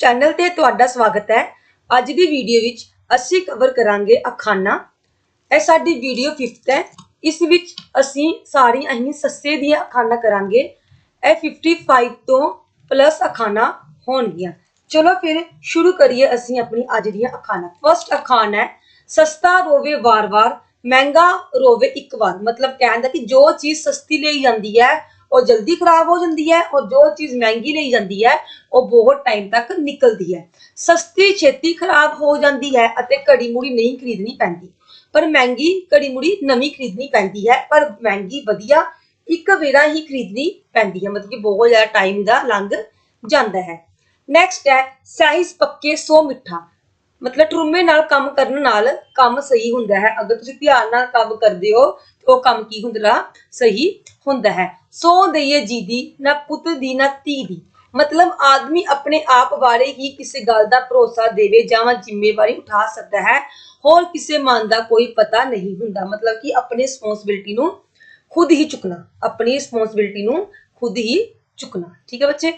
Channel ਤੇ ਤੁਹਾਡਾ ਸਵਾਗਤ ਹੈ। ਅੱਜ ਦੀ ਵੀਡੀਓ ਵਿੱਚ ਅਸੀਂ ਕਵਰ ਕਰਾਂਗੇ ਅਖਾਨਾ ਇਹ ਸਾਡੀ ਵੀਡੀਓ 5th ਹੈ। ਇਸ ਵਿੱਚ ਅਸੀਂ ਸਾਰੀਆਂ ਅਸੀਂ ਸੱਸੇ ਦੀਆਂ ਅਖਾਨਾ ਕਰਾਂਗੇ। ਇਹ 55 ਤੋਂ ਪਲੱਸ ਅਖਾਨਾ ਹੋਣਗੀਆਂ। ਚਲੋ ਫਿਰ ਸ਼ੁਰੂ ਕਰੀਏ ਅਸੀਂ ਆਪਣੀ ਅੱਜ ਦੀਆਂ ਅਖਾਨਾ ਫਸਟ ਅਖਾਨ ਹੈ, ਸਸਤਾ ਰੋਵੇ ਵਾਰ-ਵਾਰ, ਮਹਿੰਗਾ ਰੋਵੇ ਇੱਕ ਵਾਰ। ਮਤਲਬ ਕਹਿੰਦਾ ਕਿ ਜੋ ਚੀਜ਼ ਸਸਤੀ ਲਈ ਜਾਂਦੀ ਹੈ ਉਹ ਜਲਦੀ ਖਰਾਬ ਹੋ ਜਾਂਦੀ ਹੈ ਔਰ ਜੋ ਚੀਜ਼ ਮਹਿੰਗੀ ਲਈ ਜਾਂਦੀ ਹੈ, ਉਹ ਬਹੁਤ ਟਾਈਮ ਤੱਕ ਨਿਕਲਦੀ ਹੈ। ਸਸਤੀ ਛੇਤੀ ਖਰਾਬ ਹੋ ਜਾਂਦੀ ਹੈ ਅਤੇ ਘੜੀ ਮੁੜੀ ਨਹੀਂ ਖਰੀਦਣੀ ਪੈਂਦੀ। ਪਰ ਮਹਿੰਗੀ ਘੜੀ ਮੁੜੀ ਨਵੀਂ ਖਰੀਦਣੀ ਪੈਂਦੀ ਹੈ, ਪਰ ਮਹਿੰਗੀ ਵਧੀਆ ਇੱਕ ਵੇਰਾ ਹੀ ਖਰੀਦਣੀ ਪੈਂਦੀ ਹੈ, ਮਤਲਬ ਕਿ ਬਹੁਤ ਜ਼ਿਆਦਾ ਟਾਈਮ ਦਾ ਲੰਘ ਜਾਂਦਾ ਹੈ। ਨੈਕਸਟ ਹੈ ਸਾਈਜ਼ ਪੱਕੇ ਸੋ ਮਿੱਠਾ। ਮਤਲਬ ਟਰੁੰਮੇ ਨਾਲ ਕੰਮ ਕਰਨ ਨਾਲ ਕੰਮ ਸਹੀ ਹੁੰਦਾ ਹੈ। ਅਗਰ ਤੁਸੀਂ ਧਿਆਨ ਨਾਲ ਕੰਮ ਕਰਦੇ ਹੋ, ਤਾਂ ਉਹ ਕੰਮ ਕੀ ਹੁੰਦਾ ਸਹੀ ਹੁੰਦਾ ਹੈ। ਸੋ ਦਈਏ ਜੀ ਦੀ, ਨਾ ਪੁੱਤ ਦੀ, ਨਾ ਧੀ ਦੀ। ਮਤਲਬ ਆਦਮੀ ਆਪਣੇ ਆਪ ਬਾਰੇ ਹੀ ਕਿਸੇ ਗੱਲ ਦਾ ਭਰੋਸਾ ਦੇਵੇ ਜਾਂ ਜ਼ਿੰਮੇਵਾਰੀ ਉਠਾ ਸਕਦਾ ਹੈ। ਹੋਰ ਕਿਸੇ ਮਨ ਦਾ ਕੋਈ ਪਤਾ ਨਹੀਂ ਹੁੰਦਾ। ਮਤਲਬ ਕਿ ਆਪਣੀ ਰਿਸਪੌਂਸਿਬਿਲਟੀ ਨੂੰ ਖੁਦ ਹੀ ਚੁੱਕਣਾ। ਆਪਣੀ ਰਿਸਪੌਂਸਿਬਿਲਟੀ ਨੂੰ ਖੁਦ ਹੀ ਚੁੱਕਣਾ। ਠੀਕ ਹੈ ਬੱਚੇ?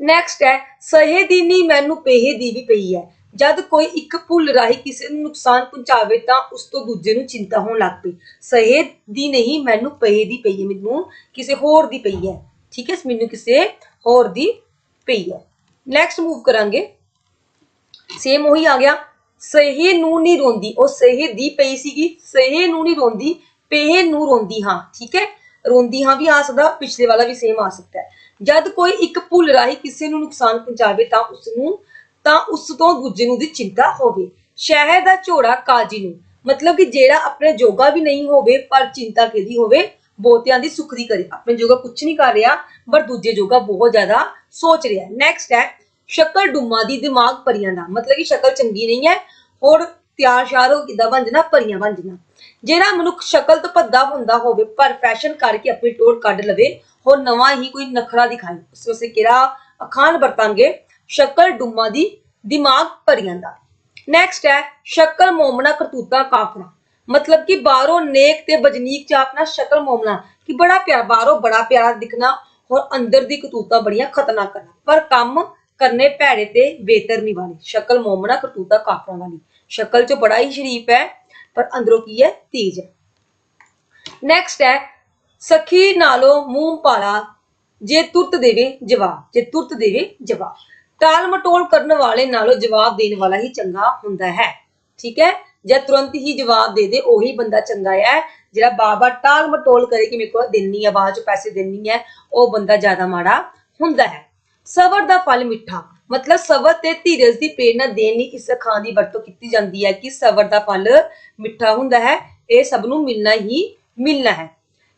ਨੈਕਸਟ ਹੈ ਸਹੇ ਦੀ ਨਹੀਂ ਮੈਨੂੰ ਪੇਹੇ ਦੀ ਵੀ ਪਈ ਹੈ। ਜਦ ਕੋਈ ਇੱਕ ਭੁੱਲ ਰਾਹੀਂ ਕਿਸੇ ਨੂੰ ਨੁਕਸਾਨ ਪਹੁੰਚਾਵੇ ਤਾਂ ਉਸ ਤੋਂ ਦੂਜੇ ਨੂੰ ਚਿੰਤਾ ਹੋਣ ਲੱਗ ਪਈ। ਸਹੇ ਦੀ ਨਹੀਂ, ਮੈਨੂੰ ਪੇਹੇ ਦੀ ਪਈ ਹੈ, ਮੈਨੂੰ ਕਿਸੇ ਹੋਰ ਦੀ ਪਈ ਹੈ। ਠੀਕ ਹੈ, ਮੈਨੂੰ ਕਿਸੇ ਹੋਰ ਦੀ ਪਈ ਹੈ। ਨੈਕਸਟ ਮੂਵ ਕਰਾਂਗੇ। ਸੇਮ ਉਹੀ ਆ ਗਿਆ। ਸਹੇ ਨੂੰ ਨਹੀਂ ਰੋਂਦੀ, ਉਹ ਸਹੇ ਦੀ ਪਈ ਸੀਗੀ। ਸਹੇ ਨੂੰ ਨਹੀਂ ਰੋਂਦੀ ਪੇਹੇ ਨੂੰ ਰੋਂਦੀ ਹਾਂ। ਠੀਕ ਹੈ, ਰੋਂਦੀ ਹਾਂ ਵੀ ਆ ਸਕਦਾ, ਪਿਛਲੇ ਵਾਲਾ ਵੀ ਸੇਮ ਆ ਸਕਦਾ ਹੈ। ਜਦ ਕੋਈ ਇੱਕ ਭੁੱਲ ਰਾਹੀਂ ਕਿਸੇ ਨੂੰ ਨੁਕਸਾਨ ਪਹੁੰਚਾਵੇ ਤਾਂ ਉਸ ਨੂੰ ਤਾਂ ਉਸ ਤੋਂ ਦੂਜੇ ਨੂੰ ਦੀ ਚਿੰਤਾ ਹੋਵੇ। ਸ਼ਹਿਰ ਦਾ ਝੋੜਾ ਕਾਜੀ ਨੂੰ, ਮਤਲਬ ਕਿ ਜਿਹੜਾ ਆਪਣੇ ਜੋਗਾ ਵੀ ਨਹੀਂ ਹੋਵੇ, ਪਰ ਚਿੰਤਾ ਕਿਹਦੀ ਹੋਵੇ? ਬਹੁਤਿਆਂ ਦੀ ਸੁੱਖ ਕਰੇ। ਆਪਣੇ ਜੋਗਾ ਕੁਝ ਨਹੀਂ ਕਰ ਰਿਹਾ, ਪਰ ਦੂਜੇ ਜੋਗਾ ਬਹੁਤ ਜ਼ਿਆਦਾ ਸੋਚ ਰਿਹਾ। ਨੈਕਸਟ ਹੈ, ਸ਼ਕਲ ਡੁੰਮਾ ਦੀ ਦਿਮਾਗ ਪਰੀਆਂ ਦਾ। ਮਤਲਬ ਕਿ ਸ਼ਕਲ ਚੰਗੀ ਨਹੀਂ ਹੈ, ਹੋਰ ਤਿਆਰ ਸ਼ਾਰ ਹੋ ਕਿਦਾਂ ਬਣ ਜਾਣਾ ਪਰੀਆਂ ਬਣ ਜਾਣਾ ਜਿਹੜਾ ਮਨੁੱਖ ਸ਼ਕਲ ਤੋਂ ਭੱਦਾ ਹੁੰਦਾ ਹੋਵੇ, ਪਰ ਫੈਸ਼ਨ ਕਰਕੇ ਆਪਣੀ ਟੋਰ ਕੱਢ ਲਵੇ ਹੋਰ ਨਵਾਂ ਹੀ ਕੋਈ ਨਖਰਾ ਦਿਖਾਏ। ਉਸ ਵਾਸਤੇ ਕਿਹੜਾ ਅਖਾਨ ਵਰਤਾਂਗੇ? ਸ਼ਕਲ ਡੂਮਾ ਦੀ ਦਿਮਾਗ ਭਰੀਆਂ ਦਾ। ਨੈਕਸਟ ਹੈ ਸ਼ਕਲ ਮੋਮਣਾ ਕਰਤੂਤਾ ਕਾਫਰਾ ਮਤਲਬ ਕਿ ਬਾਹਰੋਂ ਨੇਕ ਤੇ ਬਜਨੀਕ ਚ ਆਪਣਾ ਸ਼ਕਲ ਮੋਮਣਾ। ਕਿ ਬੜਾ ਪਿਆਰਾ, ਬਾਹਰੋਂ ਬੜਾ ਪਿਆਰਾ ਦਿਖਣਾ ਔਰ ਅੰਦਰ ਦੀ ਕਰਤੂਤਾ ਬੜੀਆਂ ਖਤਰਨਾਕ ਕਰਨਾ। ਪਰ ਕੰਮ ਕਰਨੇ ਭੈੜੇ ਤੇ ਬੇਤਰਮੀ ਵਾਲੀ। ਸ਼ਕਲ ਮੋਮਣਾ ਕਰਤੂਤਾ ਕਾਫਰਾ ਵਾਲੀ। ਸ਼ਕਲ ਚ ਬੜਾ ਹੀ ਸ਼ਰੀਫ ਹੈ, ਪਰ ਅੰਦਰੋਂ ਕੀ ਹੈ? ਤੇਜ ਹੈ। ਨੈਕਸਟ ਹੈ, ਸਖੀ ਨਾਲੋਂ ਮੂੰਹ ਪਾਲਾ, ਜੇ ਤੁਰਤ ਦੇਵੇ ਜਵਾਬ, ਜੇ ਤੁਰਤ ਦੇਵੇ ਜਵਾਬ। ਟਾਲ ਮਟੋਲ ਕਰਨ ਵਾਲੇ ਨਾਲੋਂ ਜਵਾਬ ਦੇਣ ਵਾਲਾ ਹੀ ਚੰਗਾ ਹੁੰਦਾ ਹੈ। ਠੀਕ ਹੈ? ਜੇ ਤੁਰੰਤ ਹੀ ਜਵਾਬ ਦੇ ਦੇ, ਉਹੀ ਬੰਦਾ ਚੰਗਾ ਹੈ। ਜਿਹੜਾ ਬਾਬਾ ਟਾਲ ਮਟੋਲ ਕਰੇ ਕਿ ਮੇਰੇ ਕੋਲ ਦੇਣੀ ਹੈ ਬਾਅਦ ਚ ਪੈਸੇ ਦੇਣੀ ਹੈ ਉਹ ਬੰਦਾ ਜ਼ਿਆਦਾ ਮਾੜਾ ਹੁੰਦਾ ਹੈ। ਸਬਰ ਦਾ ਫਲ ਮਿੱਠਾ। ਮਤਲਬ ਸਬਰ ਤੇ ਧੀਰਜ ਦੀ ਪ੍ਰੇਰਨਾ ਦੇਣ ਲਈ ਇਸ ਖਾਂ ਦੀ ਵਰਤੋਂ ਕੀਤੀ ਜਾਂਦੀ ਹੈ ਕਿ ਸਬਰ ਦਾ ਫਲ ਮਿੱਠਾ ਹੁੰਦਾ ਹੈ। ਇਹ ਸਭ ਨੂੰ ਮਿਲਣਾ ਹੀ ਮਿਲਣਾ ਹੈ।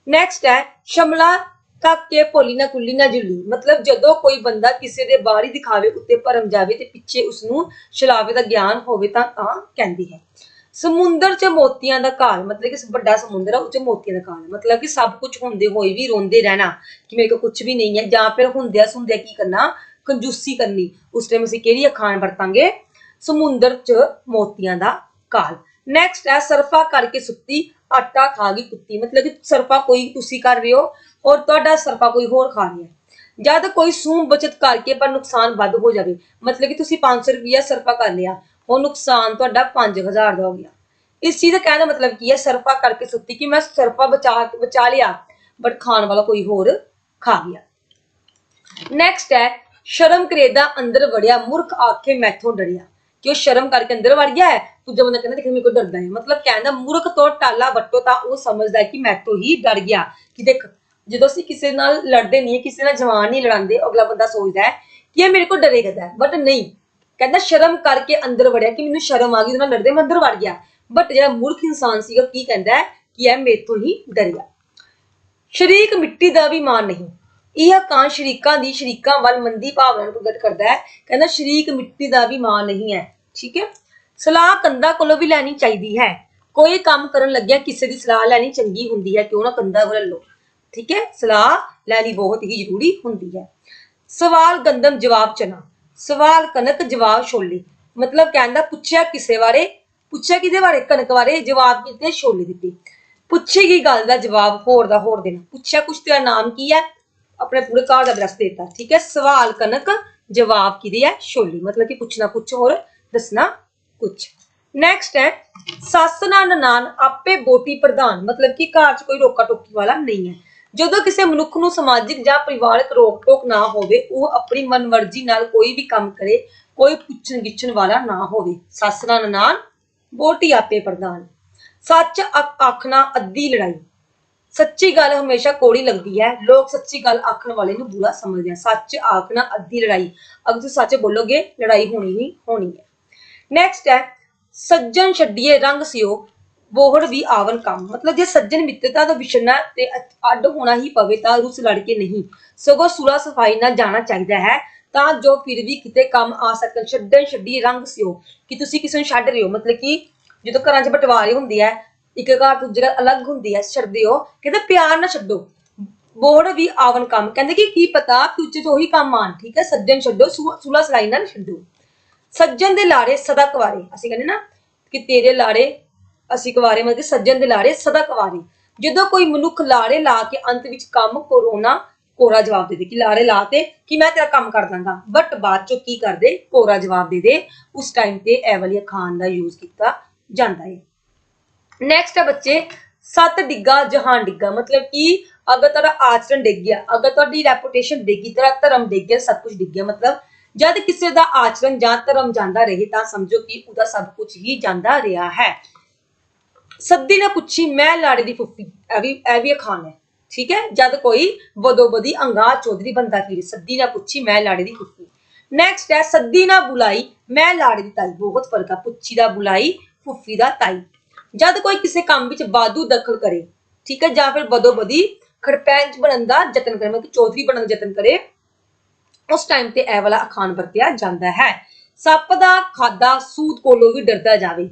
ਨੈਕਸਟ ਹੈ, ਸ਼ਮਲਾ ਕੱਕ ਕੇ ਭੋਲੀ ਨਾ ਕੁੱਲੀ ਨਾ ਜੁਲੀ ਮਤਲਬ ਜਦੋਂ ਕੋਈ ਬੰਦਾ ਕਿਸੇ ਦੇ ਬਾਹਰੀ ਦਿਖਾਵੇ, ਉੱਤੇ ਭਰਮ ਜਾਵੇ ਤੇ ਪਿੱਛੇ ਉਸ ਨੂੰ ਛਲਾਵੇ ਦਾ ਗਿਆਨ ਹੋਵੇ ਤਾਂ ਤਾਂ ਕਹਿੰਦੀ ਹੈ। ਸਮੁੰਦਰ 'ਚ ਮੋਤੀਆਂ ਦਾ ਘਾਲ ਮਤਲਬ ਕਿ ਵੱਡਾ ਸਮੁੰਦਰ ਆ, ਉਹ 'ਚ ਮੋਤੀਆਂ ਦਾ ਘਾਲ ਮਤਲਬ ਕਿ ਸਭ ਕੁਝ ਹੁੰਦੇ ਹੋਏ ਵੀ ਰੋਂਦੇ ਰਹਿਣਾ, ਕਿ ਮੇਰੇ ਕੋਲ ਕੁਝ ਵੀ ਨਹੀਂ ਹੈ। ਜਾਂ ਫਿਰ ਹੁੰਦਿਆਂ ਸੁਣਦਿਆਂ ਕੀ ਕਰਨਾ? ਕੰਜੂਸੀ ਕਰਨੀ। ਉਸ ਟਾਈਮ ਅਸੀਂ ਕਿਹੜੀ ਅਖਾਣ ਵਰਤਾਂਗੇ? ਸਮੁੰਦਰ 'ਚ ਮੋਤੀਆਂ ਦਾ ਘਾਲ ਨੈਕਸਟ ਹੈ ਸਰਫਾ ਕਰਕੇ ਸੁੱਤੀ, ਆਟਾ ਖਾ ਗਈ ਕੁੱਤੀ। ਮਤਲਬ ਕਿ ਸਰਫਾ ਕੋਈ ਤੁਸੀਂ ਕਰ ਰਹੇ ਹੋ ਔਰ ਤੁਹਾਡਾ ਸਰਫਾ ਕੋਈ ਹੋਰ ਖਾ ਰਿਹਾ। ਜਦ ਕੋਈ ਸੂਮ ਬਚਤ ਕਰਕੇ ਪਰ ਨੁਕਸਾਨ ਵੱਧ ਹੋ ਜਾਵੇ, ਮਤਲਬ ਕਿ ਤੁਸੀਂ 500 ਰੁਪਇਆ ਸਰਫਾ ਕਰ ਲਿਆ, ਉਹ ਨੁਕਸਾਨ ਤੁਹਾਡਾ 5000 ਦਾ ਹੋ ਗਿਆ। ਇਸ ਚੀਜ਼ ਦਾ ਕਹਿਣ ਦਾ ਮਤਲਬ ਕੀ ਹੈ? ਸਰਫਾ ਕਰਕੇ ਸੁੱਤੀ ਕਿ ਮੈਂ ਸਰਫਾ ਬਚਾ ਬਚਾ ਲਿਆ ਬਟ ਖਾਣ ਵਾਲਾ ਕੋਈ ਹੋਰ ਖਾ ਗਿਆ। ਨੈਕਸਟ ਹੈ, ਸ਼ਰਮ ਕਰੇਦਾ ਅੰਦਰ ਵੜਿਆ, ਮੁਰਖ ਆਖੇ ਮੈਥੋਂ ਡਰਿਆ। ਕਿ ਉਹ ਸ਼ਰਮ ਕਰਕੇ ਅੰਦਰ ਵੜ ਗਿਆ ਹੈ, ਦੂਜਾ ਬੰਦਾ ਕਹਿੰਦਾ, ਦੇਖ, ਮੇਰੇ ਕੋਲ ਡਰਦਾ ਹੈ। ਮਤਲਬ ਕਹਿੰਦਾ, ਮੁਰਖ ਤੋਂ ਟਾਲਾ ਵੱਟੋ ਤਾਂ ਉਹ ਸਮਝਦਾ ਹੈ ਕਿ ਮੈਂ ਤੋਂ ਹੀ ਡਰ ਗਿਆ ਕਿ ਦੇਖ, ਜਦੋਂ ਅਸੀਂ ਕਿਸੇ ਨਾਲ ਲੜਦੇ ਨਹੀਂ, ਕਿਸੇ ਨਾਲ ਜਵਾਨ ਨਹੀਂ ਲੜਾਉਂਦੇ ਅਗਲਾ ਬੰਦਾ ਸੋਚਦਾ ਹੈ ਕਿ ਇਹ ਮੇਰੇ ਕੋਲ ਡਰੇਗਾ ਬਟ ਨਹੀਂ, ਕਹਿੰਦਾ ਸ਼ਰਮ ਕਰਕੇ ਅੰਦਰ ਵੜਿਆ ਕਿ ਮੈਨੂੰ ਸ਼ਰਮ ਆ ਗਈ, ਉਹਦੇ ਨਾਲ ਲੜਦੇ ਮੈਂ ਅੰਦਰ ਵੜ ਗਿਆ। ਬਟ ਜਿਹੜਾ ਮੂਰਖ ਇਨਸਾਨ ਸੀਗਾ ਕੀ ਕਹਿੰਦਾ ਹੈ ਕਿ ਇਹ ਮੇਰੇ ਤੋਂ ਹੀ ਡਰਿਆ। ਸ਼ਰੀਕ ਮਿੱਟੀ ਦਾ ਵੀ ਮਾਨ ਨਹੀਂ। ਇਹ ਕਾਂ ਸ਼ਰੀਕਾਂ ਦੀ ਸ਼ਰੀਕਾਂ ਵੱਲ ਮੰਦੀ ਭਾਵਨਾ ਨੂੰ ਪ੍ਰਗਟ ਕਰਦਾ ਹੈ। ਕਹਿੰਦਾ ਸ਼ਰੀਕ ਮਿੱਟੀ ਦਾ ਵੀ ਮਾਨ ਨਹੀਂ ਹੈ। ਠੀਕ ਹੈ? ਸਲਾਹ ਕੰਦਾ ਕੋਲੋਂ ਵੀ ਲੈਣੀ ਚਾਹੀਦੀ ਹੈ। ਕੋਈ ਕੰਮ ਕਰਨ ਲੱਗਿਆ ਕਿਸੇ ਦੀ ਸਲਾਹ ਲੈਣੀ ਚੰਗੀ ਹੁੰਦੀ ਹੈ, ਕਿਉਂ ਨਾ ਕੰਦਾ ਕੋਲ ਲਓ। ਠੀਕ ਹੈ? ਸਲਾਹ ਲੈਣੀ ਬਹੁਤ ਹੀ ਜ਼ਰੂਰੀ ਹੁੰਦੀ ਹੈ। ਸਵਾਲ ਗੰਦਮ ਜਵਾਬ ਚਨਾ। ਸਵਾਲ ਕਣਕ ਜਵਾਬ ਛੋਲੇ। ਮਤਲਬ ਕਹਿੰਦਾ ਪੁੱਛਿਆ ਕਿਸੇ ਬਾਰੇ, ਪੁੱਛਿਆ ਕਿਹਦੇ ਬਾਰੇ? ਕਣਕ ਬਾਰੇ ਜਵਾਬ ਕਿਤੇ ਛੋਲੇ ਦਿੱਤੇ। ਪੁੱਛੀ ਗਈ ਗੱਲ ਦਾ ਜਵਾਬ ਹੋਰ ਦਾ ਹੋਰ ਦੇਣਾ। ਪੁੱਛਿਆ ਕੁਛ ਤੇਰਾ ਨਾਮ ਕੀ ਹੈ? ਆਪਣੇ ਪੂਰੇ ਕਾਲ ਦਾ ਅਡਰੈਸ ਦੇਤਾ, ਠੀਕ ਹੈ? ਸਵਾਲ ਕਣਕ ਜਵਾਬ ਕਿਹਦੀ ਹੈ? ਸ਼ੋਲੀ ਮਤਲਬ ਕਿ ਪੁੱਛਣਾ ਕੁਛ ਹੋਰ, ਦੱਸਣਾ ਕੁਛ। ਨੈਕਸਟ ਹੈ, ਸੱਸ ਨਾਲ ਨਨਾਣ ਆਪੇ ਬੋਟੀ ਪ੍ਰਧਾਨ, ਮਤਲਬ ਕਿ ਘਰ 'ਚ ਕੋਈ ਰੋਕਾ ਟੋਕੀ ਵਾਲਾ ਨਹੀਂ ਹੈ। ਜਦੋਂ ਕਿਸੇ ਮਨੁੱਖ ਨੂੰ ਸਮਾਜਿਕ ਜਾਂ ਪਰਿਵਾਰਕ ਰੋਕ ਟੋਕ ਨਾ ਹੋਵੇ, ਉਹ ਆਪਣੀ ਮਨਮਰਜ਼ੀ ਨਾਲ ਕੋਈ ਵੀ ਕੰਮ ਕਰੇ, ਕੋਈ ਪੁੱਛਣ ਗਿੱਛਣ ਵਾਲਾ ਨਾ ਹੋਵੇ। ਸੱਸ ਨਾਲ ਨਨਾਣ ਬੋਟੀ ਆਪੇ ਪ੍ਰਧਾਨ। ਸੱਚ ਆਖਣਾ ਅੱਧੀ ਲੜਾਈ। ਸੱਚੀ ਗੱਲ ਹਮੇਸ਼ਾ ਕੋੜੀ ਲੱਗਦੀ ਹੈ। ਲੋਕ ਸੱਚੀ ਗੱਲ ਆਖਣ ਵਾਲੇ ਨੂੰ ਬੁਰਾ ਸਮਝਦੇ ਆ। ਸੱਚ ਆਖਣਾ ਅੱਧੀ ਲੜਾਈ। ਅਗਰ ਤੁਸੀਂ ਸੱਚ ਬੋਲੋਗੇ, ਲੜਾਈ ਹੋਣੀ ਹੀ ਹੋਣੀ ਹੈ। ਨੈਕਸਟ ਹੈ, ਸੱਜਣ ਛੱਡੀਏ ਰੰਗ ਸਿਓ, ਬੋਹੜ ਵੀ ਆਵਨ ਕੰਮ। ਮਤਲਬ ਜੇ ਸੱਜਣ ਮਿੱਤਰਤਾ ਦਾ ਵਿਛੜਨਾ ਤੇ ਅੱਡ ਹੋਣਾ ਹੀ ਪਵੇ ਤਾਂ ਰੁੱਸ ਲੜ ਕੇ ਨਹੀਂ। ਸਗੋਂ ਸੁਲਾ ਸਫ਼ਾਈ ਨਾਲ ਜਾਣਾ ਚਾਹੀਦਾ ਹੈ। ਤਾਂ ਜੋ ਫਿਰ ਵੀ ਕਿਤੇ ਕੰਮ ਆ ਸਕਣ। ਛੱਡਣ ਛੱਡੀਏ ਰੰਗ ਸਿਓ। ਕਿ ਤੁਸੀਂ ਕਿਸੇ ਨੂੰ ਛੱਡ ਰਹੇ ਹੋ? ਮਤਲਬ ਕਿ ਜਦੋਂ ਘਰਾਂ 'ਚ ਬਟਵਾਰੇ ਹੁੰਦੀ ਹੈ ਇੱਕ ਘਰ ਤੋਂ ਜਗ੍ਹਾ ਅਲੱਗ ਹੁੰਦੀ ਹੈ ਛੱਡਦੇ ਹੋ ਕਹਿੰਦੇ ਪਿਆਰ ਨਾਲ ਛੱਡੋ। ਬੋੜ ਵੀ ਆਵਨ ਕੰਮ, ਕਹਿੰਦੇ ਕਿ ਕੀ ਪਤਾ ਕਿ ਉੱਚੇ ਉਹੀ ਕੰਮ ਆਣ ਠੀਕ ਹੈ, ਸੱਜਣ ਛੱਡੋ ਸੁਲਾ ਸਲਾਈ ਨਾਲ ਛੱਡੋ। ਸੱਜਣ ਦੇ ਲਾੜੇ ਸਦਾ ਕੁਵਾਰੇ, ਅਸੀਂ ਕਹਿੰਦੇ ਨਾ ਕਿ ਤੇਰੇ ਲਾੜੇ, ਅਸੀਂ ਕੁਵਾਰੇ, ਮਤਲਬ ਕਿ ਸੱਜਣ ਦੇ ਲਾੜੇ ਸਦਾ ਕੁਵਾਰੇ। ਜਦੋਂ ਕੋਈ ਮਨੁੱਖ ਲਾੜੇ ਲਾ ਕੇ ਅੰਤ ਵਿੱਚ ਕੰਮ ਕੋਰੋਨਾ ਕੋਰਾ ਜਵਾਬ ਦੇ ਦੇ, ਕਿ ਲਾੜੇ ਲਾ ਤੇ ਕਿ ਮੈਂ ਤੇਰਾ ਕੰਮ ਕਰ ਦਾਂਗਾ। ਬਟ ਬਾਅਦ ਚੋਂ ਕੀ ਕਰਦੇ? ਕੋਰਾ ਜਵਾਬ ਦੇ ਦੇ। ਉਸ ਟਾਈਮ ਤੇ ਇਹ ਵਾਲੀ ਖਾਨ ਦਾ ਯੂਜ਼ ਕੀਤਾ ਜਾਂਦਾ ਹੈ ਨੈਕਸਟ ਹੈ ਬੱਚੇ ਸੱਤ ਡਿੱਗਾ ਜਹਾਨ ਡਿੱਗਾ ਮਤਲਬ ਕਿ ਅਗਰ ਤੁਹਾਡਾ ਆਚਰਣ ਡਿੱਗ ਗਿਆ ਅਗਰ ਤੁਹਾਡੀ ਰੈਪੂਟੇਸ਼ਨ ਡਿੱਗੀ ਤੇਰਾ ਧਰਮ ਡਿੱਗ ਗਿਆ ਸਭ ਕੁਝ ਡਿੱਗ ਗਿਆ ਮਤਲਬ ਜਦ ਕਿਸੇ ਦਾ ਆਚਰਣ ਜਾਂ ਧਰਮ ਜਾਂਦਾ ਰਹੇ ਤਾਂ ਸਮਝੋ ਕਿ ਉਹਦਾ ਸਭ ਕੁਝ ਹੀ ਜਾਂਦਾ ਰਿਹਾ ਹੈ ਸੱਦੀ ਨੇ ਪੁੱਛੀ ਮੈਂ ਲਾੜੇ ਦੀ ਫੁੱਫੀ ਇਹ ਵੀ ਇਹ ਵੀ ਅਖਾਣ ਹੈ ਠੀਕ ਹੈ ਜਦ ਕੋਈ ਬਦੋ ਬਦੀ ਅੰਗਾ ਚੌਧਰੀ ਬੰਦਾ ਕੀ ਸੱਦੀ ਨੇ ਪੁੱਛੀ ਮੈਂ ਲਾੜੇ ਦੀ ਫੁੱਫੀ ਨੈਕਸਟ ਹੈ ਸੱਦੀ ਨਾ ਬੁਲਾਈ ਮੈਂ ਲਾੜੇ ਦੀ ਤਾਈ ਬਹੁਤ ਫ਼ਰਕ ਆ ਪੁੱਛੀ ਦਾ ਬੁਲਾਈ ਫੁੱਫੀ ਦਾ ਤਾਈ ਜਦ ਕੋਈ ਕਿਸੇ ਕੰਮ ਵਿੱਚ ਬਾਦੂ ਦਖਲ ਕਰੇ, ਠੀਕ ਹੈ, ਜਾਂ ਫਿਰ ਬਦੋ ਖੜਪੈਂਚ ਬਣਨ ਦਾ ਯਤਨ ਕਰੇ, ਮਤਲਬ ਕਿ ਬਣਨ ਦਾ ਯਤਨ ਕਰੇ, ਉਸ ਟਾਈਮ ਤੇ ਇਹ ਵਾਲਾ ਅਖਾਣ ਵਰਤਿਆ ਜਾਂਦਾ ਹੈ। ਸੱਪ ਦਾ ਖਾਦਾ ਸੂਤ ਕੋਲੋਂ ਵੀ ਡਰਦਾ ਜਾਵੇ,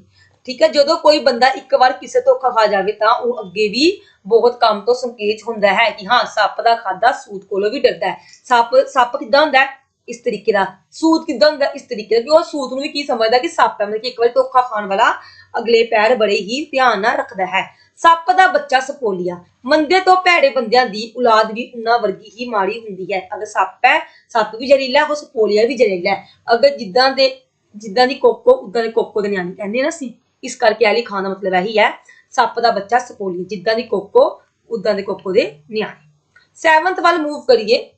ਠੀਕ ਹੈ, ਜਦੋਂ ਕੋਈ ਬੰਦਾ ਇੱਕ ਵਾਰ ਕਿਸੇ ਤੋਂ ਖਾ ਜਾਵੇ ਤਾਂ ਉਹ ਅੱਗੇ ਵੀ ਬਹੁਤ ਕੰਮ ਤੋਂ ਸੰਕੇਚ ਹੁੰਦਾ ਹੈ ਕਿ ਹਾਂ, ਸੱਪ ਦਾ ਖਾਦਾ ਸੂਤ ਕੋਲੋਂ ਵੀ ਡਰਦਾ ਹੈ। ਸੱਪ ਸੱਪ ਕਿੱਦਾਂ ਹੁੰਦਾ ਹੈ? ਇਸ ਤਰੀਕੇ ਦਾ ਸੂਤ ਕਿੱਦਾਂ ਹੁੰਦਾ ਇਸ ਤਰੀਕੇ ਦਾ, ਕਿ ਉਹ ਸੂਤ ਨੂੰ ਵੀ ਕੀ ਸਮਝਦਾ ਕਿ ਸੱਪ ਹੈ, ਮਤਲਬ ਕਿ ਇੱਕ ਵਾਰ ਧੋਖਾ ਖਾਣ ਵਾਲਾ ਅਗਲੇ ਪੈਰ ਬੜੇ ਹੀ ਧਿਆਨ ਨਾਲ ਰੱਖਦਾ ਹੈ। ਸੱਪ ਦਾ ਬੱਚਾ ਸਪੋਲੀਆ। ਮੰਦੇ ਤੋਂ ਭੈੜੇ ਬੰਦਿਆਂ ਦੀ ਔਲਾਦ ਵੀ ਉਹਨਾਂ ਵਰਗੀ ਹੀ ਮਾੜੀ ਹੁੰਦੀ ਹੈ। ਅਗਰ ਸੱਪ ਹੈ, ਸੱਪ ਵੀ ਜ਼ਹਿਰੀਲਾ ਹੈ, ਉਹ ਸਪੋਲੀਆ ਵੀ ਜ਼ਹਿਰੀਲਾ ਹੈ। ਅਗਰ ਜਿੱਦਾਂ ਦੇ, ਜਿੱਦਾਂ ਦੀ ਕੋਕੋ, ਉਦਾਂ ਦੇ ਕੋਕੋ ਦੇ ਨਿਆਣੇ ਕਹਿੰਦੇ ਨਾ ਸੀ ਇਸ ਕਰਕੇ ਆਲੀ ਖਾਨ ਦਾ ਮਤਲਬ ਇਹੀ ਹੈ, ਸੱਪ ਦਾ ਬੱਚਾ ਸਪੋਲੀਆ, ਜਿੱਦਾਂ ਦੀ ਕੋਕੋ, ਉਦਾਂ ਦੇ ਕੋਕੋ ਦੇ ਨਿਆਣੇ। 7th ਵੱਲ ਮੂਵ ਕਰੀਏ।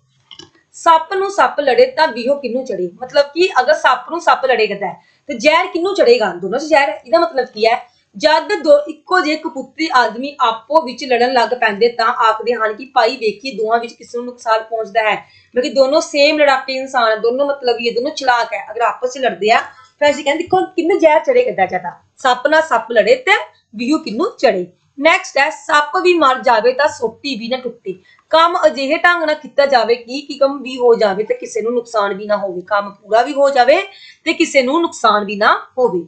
ਸੱਪ ਨੂੰ ਸੱਪ ਲੜੇ ਤਾਂ ਵੀਹੋ ਕਿੰਨੂੰ ਚੜੇ? ਮਤਲਬ ਕਿ ਅਗਰ ਸੱਪ ਨੂੰ ਸੱਪ ਲੜੇ ਕਰਦਾ ਹੈ ਤੇ ਜ਼ਹਿਰ ਕਿੰਨੂੰ ਚੜੇਗਾ ਦੋਨੋਂ ਚ ਜ਼ਹਿਰ ਹੈ ਇਹਦਾ ਮਤਲਬ ਕੀ ਹੈ? ਜਦ ਦੋ ਇੱਕੋ ਜਿਹੇ ਕਪੁੱਤਰੀ ਆਦਮੀ ਆਪੋ ਵਿੱਚ ਲੜਨ ਲੱਗ ਪੈਂਦੇ ਤਾਂ ਆਖਦੇ ਹਨ ਕਿ ਭਾਈ ਵੇਖੀ ਦੋਹਾਂ ਵਿੱਚ ਕਿਸ ਨੂੰ ਨੁਕਸਾਨ ਪਹੁੰਚਦਾ ਹੈ? ਕਿਉਂਕਿ ਦੋਨੋਂ ਸੇਮ ਲੜਾਕੇ ਇਨਸਾਨ ਹੈ ਦੋਨੋਂ ਮਤਲਬ ਇਹ ਦੋਨੋਂ ਚਲਾਕ ਹੈ। ਅਗਰ ਆਪਸ ਚ ਲੜਦੇ ਆ, ਫਿਰ ਅਸੀਂ ਕਹਿੰਦੇ, ਦੇਖੋ ਕਿੰਨੂੰ ਜ਼ਹਿਰ ਚੜੇ ਕਿੱਦਾਂ ਜ਼ਿਆਦਾ ਸੱਪ ਨਾਲ ਸੱਪ ਲੜੇ ਤੇ ਵੀਹੋ ਕਿੰਨੂੰ ਚੜੇ ਨੈਕਸਟ ਹੈ, ਸੱਪ ਵੀ ਮਰ ਜਾਵੇ ਤਾਂ ਸੋਟੀ ਵੀ ਨਾ ਟੁੱਟੇ। ਕੰਮ ਅਜਿਹੇ ਢੰਗ ਨਾਲ ਕੀਤਾ ਜਾਵੇ ਕਿ ਕੀ ਕੰਮ ਵੀ ਹੋ ਜਾਵੇ ਤੇ ਕਿਸੇ ਨੂੰ ਨੁਕਸਾਨ ਵੀ ਨਾ ਹੋਵੇ, ਕੰਮ ਪੂਰਾ ਵੀ ਹੋ ਜਾਵੇ ਤੇ ਕਿਸੇ ਨੂੰ ਨੁਕਸਾਨ ਵੀ ਨਾ ਹੋਵੇ।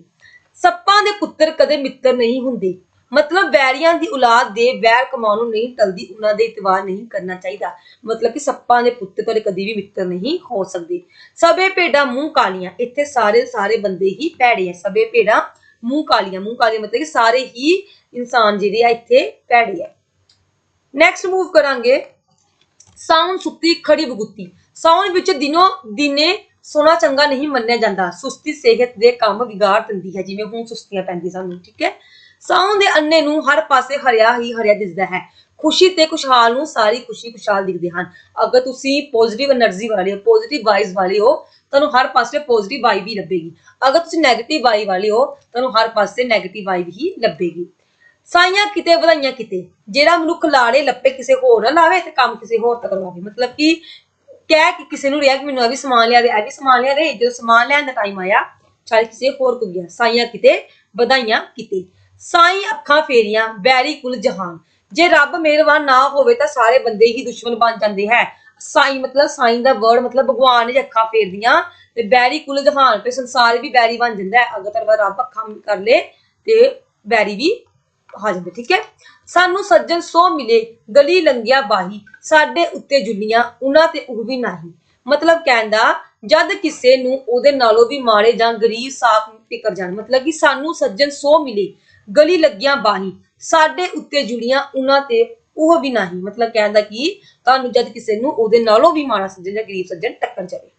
ਸੱਪਾਂ ਦੇ ਪੁੱਤਰ ਕਦੇ ਮਿੱਤਰ ਨਹੀਂ ਹੁੰਦੇ। ਮਤਲਬ ਵੈਰੀਆਂ ਦੀ ਔਲਾਦ ਦੇ ਵੈਰ ਕਮਾਉਣ ਨੂੰ ਨਹੀਂ ਟਲਦੀ, ਉਹਨਾਂ ਦੇ ਇਤਵਾਰ ਨਹੀਂ ਕਰਨਾ ਚਾਹੀਦਾ। ਮਤਲਬ ਕਿ ਸੱਪਾਂ ਦੇ ਪੁੱਤਰ ਤੁਹਾਡੇ ਕਦੀ ਵੀ ਮਿੱਤਰ ਨਹੀਂ ਹੋ ਸਕਦੇ। ਸਭੇ ਭੇਡਾਂ ਮੂੰਹ ਕਾਲੀਆਂ, ਇੱਥੇ ਸਾਰੇ ਸਾਰੇ ਬੰਦੇ ਹੀ ਭੈੜੇ ਆ, ਸਭੇ ਭੇਡਾਂ ਮੂੰਹ ਕਾਲੀਆਂ। ਮੂੰਹ ਕਾਲੀਆਂ ਮਤਲਬ ਕਿ ਸਾਰੇ ਹੀ ਇਨਸਾਨ ਜਿਹੜੇ ਆ ਇੱਥੇ ਭੈੜੇ ਆ। ਨੈਕਸਟ ਮੂਵ ਕਰਾਂਗੇ। ਸਾਉਣ ਸੁੱਤੀ ਖੜੀ ਬਗੁੱਤੀ ਸਾਉਣ ਵਿੱਚ ਦਿਨੋ ਦਿਨੇ ਸੋਨਾ ਚੰਗਾ ਨਹੀਂ ਮੰਨਿਆ ਜਾਂਦਾ। ਸੁਸਤੀ ਸਿਹਤ ਦੇ ਕੰਮ ਵਿਗਾੜ ਦਿੰਦੀ ਹੈ, ਜਿਵੇਂ ਹੁਣ ਸੁਸਤੀਆਂ ਪੈਂਦੀ ਸਾਨੂੰ, ਠੀਕ ਹੈ? ਸਾਉਣ ਦੇ ਅੰਨੇ ਨੂੰ ਹਰ ਪਾਸੇ ਹਰਿਆ ਹੀ ਹਰਿਆ ਦਿਸਦਾ ਹੈ। ਖੁਸ਼ੀ ਤੇ ਖੁਸ਼ਹਾਲ ਨੂੰ ਸਾਰੀ ਖੁਸ਼ੀ ਖੁਸ਼ਹਾਲ ਦਿਖਦੇ ਹਨ। ਅਗਰ ਤੁਸੀਂ ਪੋਜ਼ਿਟਿਵ એનર્ਜੀ ਵਾਲੇ ਹੋ ਪੋਜ਼ਿਟਿਵ ਵਾਈਸ ਵਾਲੇ ਹੋ, ਤੁਹਾਨੂੰ ਹਰ ਪਾਸੇ ਪੋਜ਼ਿਟਿਵ ਵਾਈਬ ਹੀ ਲੱਭੇਗੀ। ਅਗਰ ਤੁਸੀਂ 네ਗੇਟਿਵ ਵਾਈ ਵਾਲੇ ਹੋ, ਤੁਹਾਨੂੰ ਹਰ ਪਾਸੇ 네ਗੇਟਿਵ ਵਾਈਬ ਹੀ ਲੱਭੇਗੀ। ਸਾਈਆਂ ਕਿਤੇ ਵਧਾਈਆਂ ਕਿਤੇ, ਜਿਹੜਾ ਮਨੁੱਖ ਲਾੜੇ ਲੱਪੇ ਕਿਸੇ ਹੋਰ ਨਾ ਲਾਵੇ ਤੇ ਕੰਮ ਕਿਸੇ ਹੋਰ ਤੱਕ ਲਾਵੇ। ਮਤਲਬ ਕਿ ਕਹਿ ਕਿ ਕਿਸੇ ਨੂੰ ਰਿਹਾ ਕਿ ਮੈਨੂੰ ਇਹ ਵੀ ਸਮਾਨ ਲਿਆ ਦੇ, ਇਹ ਵੀ ਸਮਾਨ ਲਿਆ ਦੇ, ਜਦੋਂ ਸਮਾਨ ਲੈਣ ਦਾ ਟਾਈਮ ਆਇਆ ਚਾਹੇ ਕਿਸੇ ਹੋਰ ਕੋ ਗਿਆ। ਸਾਈਆਂ ਕਿਤੇ, ਵਧਾਈਆਂ ਕਿਤੇ। ਸਾਈ ਅੱਖਾਂ ਫੇਰੀਆਂ ਬੈਰੀ ਕੁਲ ਜਹਾਨ। ਜੇ ਰੱਬ ਮਿਹਰਬਾਨ ਨਾ ਹੋਵੇ ਤਾਂ ਸਾਰੇ ਬੰਦੇ ਹੀ ਦੁਸ਼ਮਣ ਬਣ ਜਾਂਦੇ ਹੈ। ਸਾਈ ਮਤਲਬ ਸਾਈ ਦਾ ਵਰਡ ਮਤਲਬ ਭਗਵਾਨ ਨੇ ਅੱਖਾਂ ਫੇਰਦੀਆਂ ਤੇ ਬੈਰੀ ਕੁਲ ਜਹਾਨ ਤੇ ਸੰਸਾਰ ਵੀ ਬੈਰੀ ਬਣ ਜਾਂਦਾ ਹੈ। ਅਗਰ ਤਰਵਾ ਰੱਬ ਅੱਖਾਂ ਕਰ ਲੇ ਤੇ ਬੈਰੀ ਵੀ ਆ ਠੀਕ ਹੈ? ਸਾਨੂੰ ਸੱਜਣ ਸੋ ਮਿਲੇ, ਗਲੀ ਲੰਗਿਆ ਬਾਹੀ, ਸਾਡੇ ਉੱਤੇ ਜੁੱਲੀਆਂ, ਉਹਨਾਂ ਤੇ ਉਹ ਵੀ ਨਹੀਂ। ਮਤਲਬ ਕਹਿੰਦਾ ਜਦ ਕਿਸੇ ਨੂੰ ਉਹਦੇ ਨਾਲੋਂ ਵੀ ਮਾੜੇ ਜਾਂ ਗਰੀਬ, ਸਾਫ਼ ਫਿਕਰ ਜਾਣ, ਮਤਲਬ ਕਿ ਸਾਨੂੰ ਸੱਜਣ ਸੋ ਮਿਲੇ, ਗਲੀ ਲੱਗਿਆ ਬਾਹੀ, ਸਾਡੇ ਉੱਤੇ ਜੁੜੀਆਂ ਉਹਨਾਂ ਤੇ ਉਹ ਵੀ ਨਹੀਂ। ਮਤਲਬ ਕਹਿੰਦਾ ਕਿ? ਤੁਹਾਨੂੰ ਜਦ ਕਿਸੇ ਨੂੰ ਉਹਦੇ ਨਾਲੋਂ ਵੀ ਮਾੜਾ ਸੱਜਣ ਜਾਂ ਗਰੀਬ ਸੱਜਣ ਟੱਕਰ ਜਾਵੇ।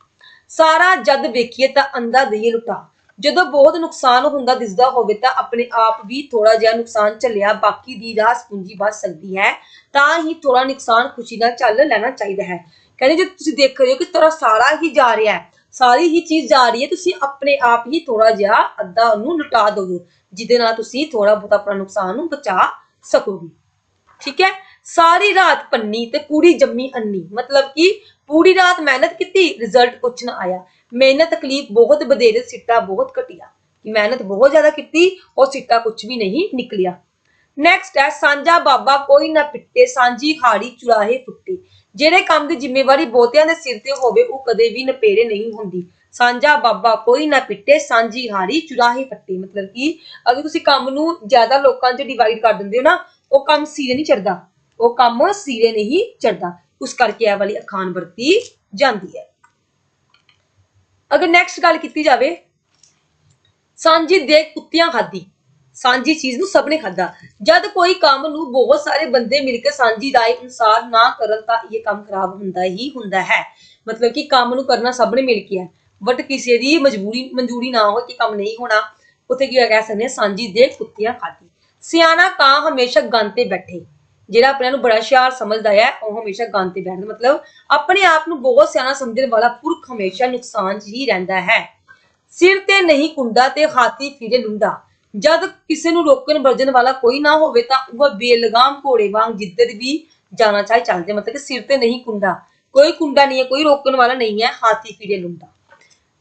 ਸਾਰਾ ਜਦ ਵੇਖੀਏ ਤਾਂ ਅੰਦਾ ਦਈਏ ਲੁਟਾ। ਜਦੋਂ ਬਹੁਤ ਨੁਕਸਾਨ ਹੁੰਦਾ ਦਿਸਦਾ ਹੋਵੇ ਤਾਂ ਆਪਣੇ ਆਪ ਵੀ ਥੋੜਾ ਜਿਹਾ ਨੁਕਸਾਨ ਝੱਲਿਆ, ਬਾਕੀ ਦੀ ਰਾਸ ਪੂੰਜੀ ਬਚ ਸਕਦੀ ਹੈ, ਤਾਂ ਹੀ ਥੋੜਾ ਨੁਕਸਾਨ ਖੁਸ਼ੀ ਨਾਲ ਚੱਲ ਲੈਣਾ ਚਾਹੀਦਾ ਹੈ। ਕਹਿੰਦੇ ਜੇ ਤੁਸੀਂ ਦੇਖ ਰਹੇ ਹੋ ਕਿ ਤੁਹਾਡਾ ਸਾਰਾ ਹੀ ਜਾ ਰਿਹਾ ਹੈ, ਸਾਰੀ ਹੀ ਚੀਜ਼ ਜਾ ਰਹੀ ਹੈ, ਤੁਸੀਂ ਆਪਣੇ ਆਪ ਹੀ ਥੋੜਾ ਜਿਹਾ ਅੱਧਾ ਉਹਨੂੰ ਲੁਟਾ ਦਿਓ, ਜਿਹਦੇ ਨਾਲ ਤੁਸੀਂ ਥੋੜਾ ਬਹੁਤ ਆਪਣਾ ਨੁਕਸਾਨ ਨੂੰ ਬਚਾ ਸਕੋਗੇ। ਠੀਕ ਹੈ? ਸਾਰੀ ਰਾਤ ਪੰਨੀ ਤੇ ਪੂਰੀ ਜੰਮੀ ਅੰਨੀ, ਮਤਲਬ ਕਿ ਪੂਰੀ ਰਾਤ ਮਿਹਨਤ ਕੀਤੀ ਰਿਜ਼ਲਟ ਕੁਛ ਨਾ ਆਇਆ। ਮਿਹਨਤ, ਤਕਲੀਫ ਬਹੁਤ ਵਧੇਰੇ, ਸਿੱਟਾ ਬਹੁਤ ਘਟਿਆ। ਮਿਹਨਤ ਬਹੁਤ ਜ਼ਿਆਦਾ ਕੀਤੀ, ਉਹ ਸਿੱਟਾ ਕੁਛ ਵੀ ਨਹੀਂ ਨਿਕਲਿਆ। ਨੈਕਸਟ ਹੈ, ਸਾਂਝਾ ਬਾਬਾ ਕੋਈ ਨਾ ਪਿੱਟੇ, ਸਾਂਝੀ ਖਾੜੀ ਚੁਰਾਹੇ ਫੁੱਟੇ। ਜਿਹੜੇ ਕੰਮ ਦੀ ਜ਼ਿੰਮੇਵਾਰੀ ਬਹੁਤਿਆਂ ਦੇ ਸਿਰ ਤੇ ਹੋਵੇ, ਉਹ ਕਦੇ ਵੀ ਨਪੇੜੇ ਨਹੀਂ ਹੁੰਦੀ। ਸਾਂਝਾ ਬਾਬਾ ਕੋਈ ਨਾ ਪਿੱਟੇ, ਸਾਂਝੀ ਹਾਰੀ ਚੁਰਾਹੇ ਫੱਟੇ। ਮਤਲਬ ਕਿ ਅਗਰ ਤੁਸੀਂ ਕੰਮ ਨੂੰ ਜ਼ਿਆਦਾ ਲੋਕਾਂ 'ਚ ਡਿਵਾਈਡ ਕਰ ਦਿੰਦੇ ਹੋ ਨਾ, ਉਹ ਕੰਮ ਸਿਰੇ ਨਹੀਂ ਚੜਦਾ ਉਹ ਕੰਮ ਸਿਰੇ ਨਹੀਂ ਚੜਦਾ ਉਸ ਕਰਕੇ ਇਹ ਵਾਲੀ ਅਖਾਣ ਵਰਤੀ ਜਾਂਦੀ ਹੈ। ਅਗਰ ਨੈਕਸਟ ਗੱਲ ਕੀਤੀ ਜਾਵੇ, ਸਾਂਝੀ ਦੇ ਕੁੱਤਿਆਂ ਖਾਦੀ ਸਾਂਝੀ ਚੀਜ਼ ਨੂੰ ਸਭ ਨੇ ਖਾਦਾ ਜਦ ਕੋਈ ਕੰਮ ਨੂੰ ਬਹੁਤ ਸਾਰੇ ਬੰਦੇ ਮਿਲ ਕੇ ਸਾਂਝੀ ਰਾਏ ਅਨੁਸਾਰ ਨਾ ਕਰਨ ਤਾਂ ਇਹ ਕੰਮ ਖਰਾਬ ਹੁੰਦਾ ਹੀ ਹੁੰਦਾ ਹੈ। ਮਤਲਬ ਕਿ ਕੰਮ ਨੂੰ ਕਰਨਾ ਸਭ ਨੇ ਮਿਲ ਕੇ ਹੈ। ਬਟ ਕਿਸੇ ਦੀ ਮਜਬੂਰੀ, ਮਨਜ਼ੂਰੀ ਨਾ ਹੋਵੇ ਕਿ ਕੰਮ ਨਹੀਂ ਹੋਣਾ, ਉੱਥੇ ਕੀ ਕਹਿ ਸਕਦੇ ਹਾਂ, ਸਾਂਝੀ ਦੇ ਕੁੱਤਿਆਂ ਖਾਦੀ ਸਿਆਣਾ ਕਾਂ ਹਮੇਸ਼ਾ ਗੰਨ ਤੇ ਬੈਠੇ। ਜਿਹੜਾ ਆਪਣੇ ਨੂੰ ਬੜਾ ਹੁਸ਼ਿਆਰ ਸਮਝਦਾ ਹੈ, ਉਹ ਹਮੇਸ਼ਾ ਗੰਨ ਤੇ ਬੈਠਦਾ ਮਤਲਬ ਆਪਣੇ ਆਪ ਨੂੰ ਬਹੁਤ ਸਿਆਣਾ ਸਮਝਣ ਵਾਲਾ ਪੁਰਖ ਹਮੇਸ਼ਾ ਨੁਕਸਾਨ 'ਚ ਹੀ ਰਹਿੰਦਾ ਹੈ। ਸਿਰ ਤੇ ਨਹੀਂ ਕੁੰਡਾ ਤੇ ਹਾਥੀ ਫਿਰੇ ਲੁੰਡਾ। ਜਦ ਕਿਸੇ ਨੂੰ ਰੋਕਣ ਵਰਜਣ ਵਾਲਾ ਕੋਈ ਨਾ ਹੋਵੇ ਤਾਂ ਉਹ ਬੇਲਗਾਮ ਘੋੜੇ ਵਾਂਗ ਜਿੱਧਰ ਵੀ ਜਾਣਾ ਚਾਹੇ ਚੱਲ ਜਾਏ ਮਤਲਬ ਕਿ ਸਿਰ ਤੇ ਨਹੀਂ ਕੁੰਡਾ। ਕੋਈ ਕੁੰਡਾ ਨਹੀਂ ਹੈ, ਕੋਈ ਰੋਕਣ ਵਾਲਾ ਨਹੀਂ ਹੈ, ਹਾਥੀ ਫਿਰੇ ਲੁੰਡਾ।